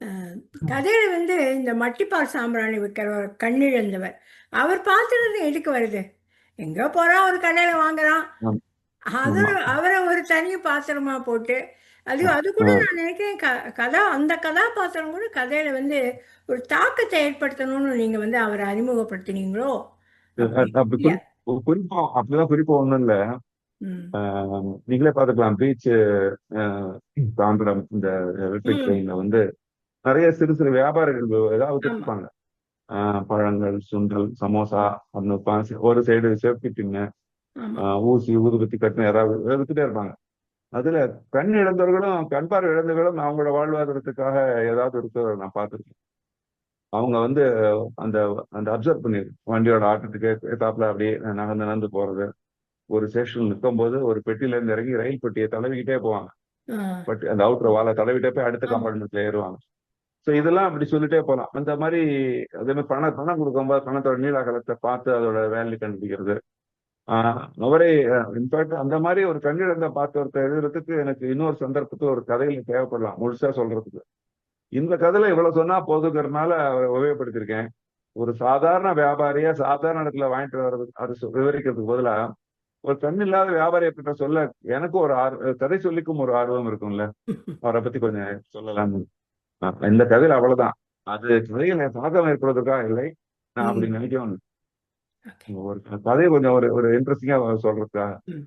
அ கதையில வந்து இந்த மட்டிப்பால் சாம்பிராணி விக்கிறவர் கண்ணிழந்தவர். அவர் பாத்திரம் எதுக்கு வருது? எங்கோ போறான் ஒரு கடையில வாங்குறான். அது. அவர ஒரு தனி பாத்திரமா போட்டு, அது அது கூட. நான் நினைக்கிறேன் கதா அந்த கதாபாத்திரம் கூட கதையில வந்து ஒரு தாக்கத்த ஏற்படுத்தணும்னு நீங்க வந்து அவர அறிமுகப்படுத்தினீங்களோ? குறிப்பா அப்படிலாம் குறிப்பா ஒண்ணும் இல்ல. நீங்களே பார்த்துக்கலாம். பீச் தாம்பரம் இந்த எலக்ட்ரிக். ட்ரெயின்ல வந்து நெறைய சிறு சிறு வியாபாரிகள் ஏதாவது. ஆ பழங்கள், சுண்டல், சமோசா பாசி ஒரு சைடு சேஃப்டி பின்னு, ஆமா. அ ஊசி, ஊதுபத்தி கட்டுன யாராவது வித்துட்டே இருப்பாங்க. அதுல கண் இழந்தவர்களும், கண் பார்வை இழந்தவர்களும் அவங்களோட வாழ்வாதாரத்துக்காக ஏதாவது இருக்கிறத நான் பார்த்துருக்கேன். அவங்க வந்து அந்த அந்த அப்சர்வ் பண்ணியிருக்கேன். வண்டியோட ஆட்டத்துக்கு எதிர்த்தாப்புல அப்படியே நகர்ந்து நகர்ந்து போறது. ஒரு ஸ்டேஷன்ல நிக்கும்போது ஒரு பெட்டியில இருந்து இறங்கி ரயில் பெட்டிய தடவிக்கிட்டே போவாங்க. பட் அந்த அவுட்டர் வால தடவிட்டே போய் அடுத்த. கம்பார்ட்மெண்ட்ல ஏறுவாங்க. ஸோ இதெல்லாம் அப்படி சொல்லிட்டே போலாம். அந்த மாரி அதே மாரி பணம் பணம் குடுக்கும்போது பணத்தோட நீள அகலத்த பார்த்து அதோட வேல்யூ கண்டுபிடிக்கிறது. அவரே இன்ஃபாக்ட் அந்த மாரி ஒரு கண்ணிழந்த பாத்திரத்த எழுதுறதுக்கு எனக்கு இன்னொரு சந்தர்ப்பத்துல ஒரு கதையில தேவைப்படலாம். முழுசா சொல்றதுக்கு. இந்த கதையில இவ்வளவு சொன்னா போதுங்கிறதுனால அவர உபயோகப்படுத்தியிருக்கேன். ஒரு சாதாரண வியாபாரியா சாதாரண இடத்துல வாங்கிட்டு வர்றது அது விவரிக்கிறதுக்கு பதிலா, ஒரு கண் இல்லாத வியாபாரிய கிட்ட சொல்ல எனக்கும் ஒரு ஆர் கதை சொல்லிக்கும் ஒரு ஆர்வம் இருக்கும்ல. அவர பத்தி கொஞ்சம் சொல்லலாம்னு. அ இந்த கதையில அவ்வளவுதான். அது கதையில தாக்கம் ஏற்படுவதற்காக இல்லை. நான் அப்படி ம். நினைக்கவும் இல்ல. ஓகே. ஒரு கதைய கொஞ்சம் ஒரு ஒரு இன்ட்ரஸ்டிங்கா சொல்றதுக்காக. ம்.